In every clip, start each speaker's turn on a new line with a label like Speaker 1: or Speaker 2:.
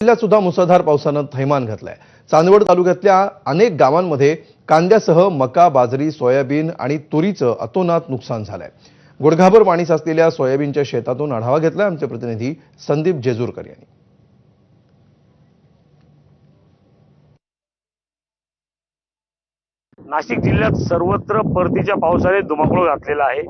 Speaker 1: जिल्ह्यात सुद्धा मुसळधार पावसानं थैमान घातलंय. चांदवड तालुक्यातल्या अनेक गावांमध्ये कांद्यासह मका बाजरी सोयाबीन आणि तुरीचं अतोनात नुकसान झालंय. गुडघाभर पाणी साचलेल्या सोयाबीनच्या शेतातून आढावा घेतलाय आमचे प्रतिनिधी संदीप जेजूरकर यांनी.
Speaker 2: नाशिक जिल्ह्यात सर्वत्र परतीच्या पावसाने धुमाकूळ घातलेला आहे.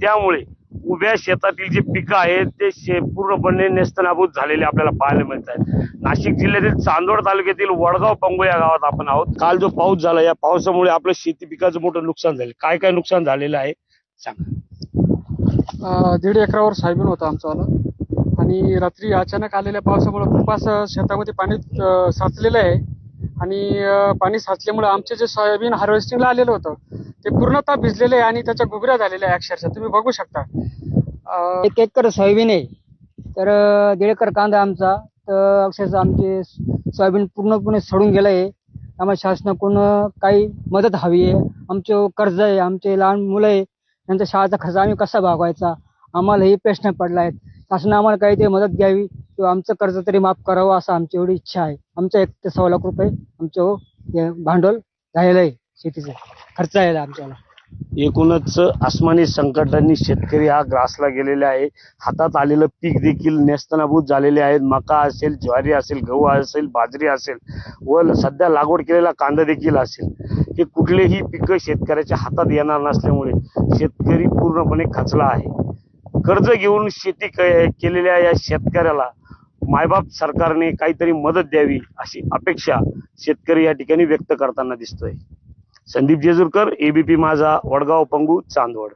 Speaker 2: त्यामुळे उभ्या शेतातील जे पिकं आहेत ते शे पूर्णपणे नेस्तनाभूत झालेले आपल्याला पाहायला मिळत आहेत नाशिक जिल्ह्यातील चांदोड तालुक्यातील वडगाव पंगो या गावात आपण आहोत. काल जो पाऊस झाला या पावसामुळे आपलं शेती पिकाचं मोठं नुकसान झालं. काय काय नुकसान झालेलं आहे? सांगा.
Speaker 3: दीड एकरावर सोयाबीन होतं आमचं आणि रात्री अचानक आलेल्या पावसामुळे खूपच शेतामध्ये पाणी साचलेलं आहे. आणि पाणी साचल्यामुळे आमचे जे सोयाबीन हार्वेस्टिंगला आलेलं होतं ते पूर्णतः भिजलेलं आहे आणि त्याच्या गुबऱ्या झालेल्या आहे अक्षरशः. तुम्ही बघू शकता.
Speaker 4: एक एकर सोयाबीन आहे. तर दीड एकर कांदा आमचा. तर अक्षरशः आमचे सोयाबीन पूर्णपणे सडून गेलं आहे आम्हाला शासनाकडून काही मदत हवी आहे. आमचे कर्ज आहे. आमचे लहान मुलं आहे. त्यांचा शाळेचा खर्च आम्ही कसा भागवायचा? आम्हाला हे प्रश्न पडला आहे शासनाने आम्हाला ते मदत द्यावी किंवा आमचं कर्ज तरी माफ करावं असं आमची एवढी इच्छा आहे. आमचं एक ते सव्वा लाख रुपये आमचं भांडवल झालेलं आहे. शेतीचं खर्च आहे आमच्याला
Speaker 2: एकूणच आसमानी संकटांनी शेतकरी हा ग्रासला गेलेला आहे. हातात आलेलं पीक देखील नेस्तनाभूत झालेले आहेत. मका असेल ज्वारी असेल गहू असेल बाजरी असेल व सध्या लागवड केलेला कांदा देखील असेल. हे कुठलेही पिकं शेतकऱ्याच्या हातात येणार नसल्यामुळे शेतकरी पूर्णपणे खचला आहे. कर्ज घेऊन शेती केलेल्या या शेतकऱ्याला मायबाप सरकारने काहीतरी मदत द्यावी अशी अपेक्षा शेतकरी या ठिकाणी व्यक्त करताना दिसतोय. संदीप जेजूरकर एबीपी माझा वडगाव पंगू चांदवड.